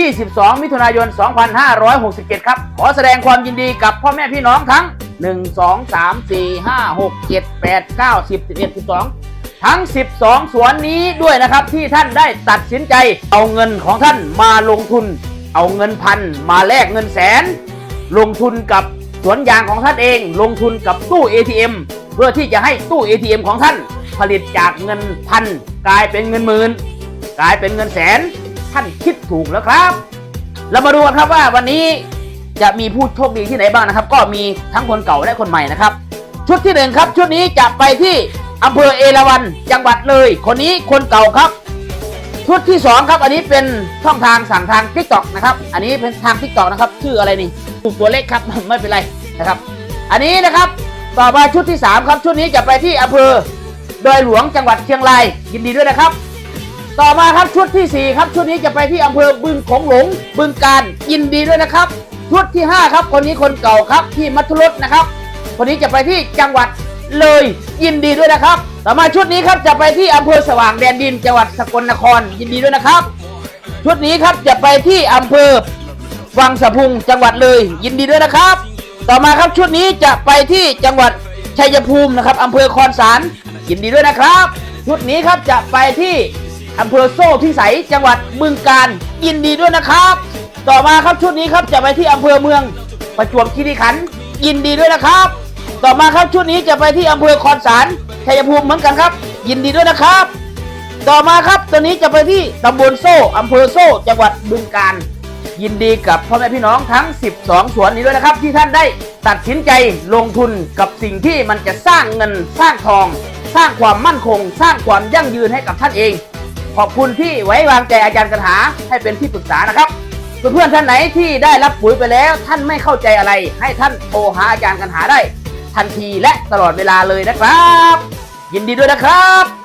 22 มิถุนายน 2567 ครับ ขอแสดงความยินดีกับพ่อแม่พี่น้องทั้ง 1 2 3 4 5 6 7 8 9 10 11 12 ทั้ง 12 สวนนี้ด้วยนะครับที่ท่านได้ตัดสินใจ เอาเงินของท่านมาลงทุน เอาเงินพันมาแลกเงินแสน ลงทุนกับสวนยางของท่านเอง ลงทุนกับตู้ ATM เพื่อที่จะให้ตู้ ATM ของท่าน ผลิตจากเงินพันกลายเป็นเงินหมื่นกลายเป็นเงินแสน ท่านคิดถูกแล้วครับ เรามาดูกันครับว่าวันนี้จะมีผู้โชคดีที่ไหนบ้างนะครับ ก็มีทั้งคนเก่าและคนใหม่นะครับ ชุดที่หนึ่งครับ ชุดนี้จะไปที่อำเภอเอราวัณจังหวัดเลย คนนี้คนเก่าครับ ชุดที่สองครับ อันนี้เป็นช่องทางสั่งทาง t ิ k t o k นะครับ อันนี้เป็นทาง t ิ k t o k นะครับ ชื่ออะไรนี่ถูกตัวเลขครับไม่เป็นไรนะครับ อันนี้นะครับต่อมาชุดที่สามครับ ชุดนี้จะไปที่อำเภอดอยหลวงจังหวัดเชียงรายยินดีด้วยนะครับ ต่อมาครับชุดที่สี่ครับ ชุดนี้จะไปที่อำเภอบึงโของหลง บึงการยินดีด้วยนะครับ ชุดที่ห้าครับ คนนี้คนเก่าครับที่มัทุรสนะครับ คนนี้จะไปที่จังหวัดเลยยินดีด้วยนะครับ ต่อมาชุดนี้ครับจะไปที่อำเภอสว่างแดนดินจังหวัดสกลนครยินดีด้วยนะครับ ชุดนี้ครับจะไปที่อำเภอวังสะพุงจังหวัดเลย ยินดีด้วยนะครับ ต่อมาครับชุดนี้จะไปที่จังหวัดชัยภูมินะครับอำเภอคอนสารยินดีด้วยนะครับ ชุดนี้ครับจะไปที่ อำเภอโซ่พิสัยจังหวัดบึงการยินดีด้วยนะครับ ต่อมาครับชุดนี้ครับจะไปที่อำเภอเมือง ประจวบคีรีขันธ์ยินดีด้วยนะครับ ต่อมาครับชุดนี้จะไปที่อำเภอคอนสารชัยภูมิเหมือนกันครับ ยินดีด้วยนะครับ ต่อมาครับตัวนี้จะไปที่ตำบลโซ่อำเภอโซ่ จังหวัดบึงกาฬยินดีกับพ่อแม่พี่น้องทั้ง 12 สวนนี้ด้วยนะครับ ที่ท่านได้ตัดสินใจลงทุนกับสิ่งที่มันจะสร้างเงินสร้างทอง สร้างความมั่นคง สร้างความยั่งยืนให้กับท่านเอง ขอบคุณที่ไว้วางใจอาจารย์กันหาให้เป็นที่ปรึกษานะครับเพื่อนๆท่านไหนที่ได้รับปุ๋ยไปแล้ว ท่านไม่เข้าใจอะไร ให้ท่านโทรหาอาจารย์กันหาได้ ทันทีและตลอดเวลาเลยนะครับ ยินดีด้วยนะครับ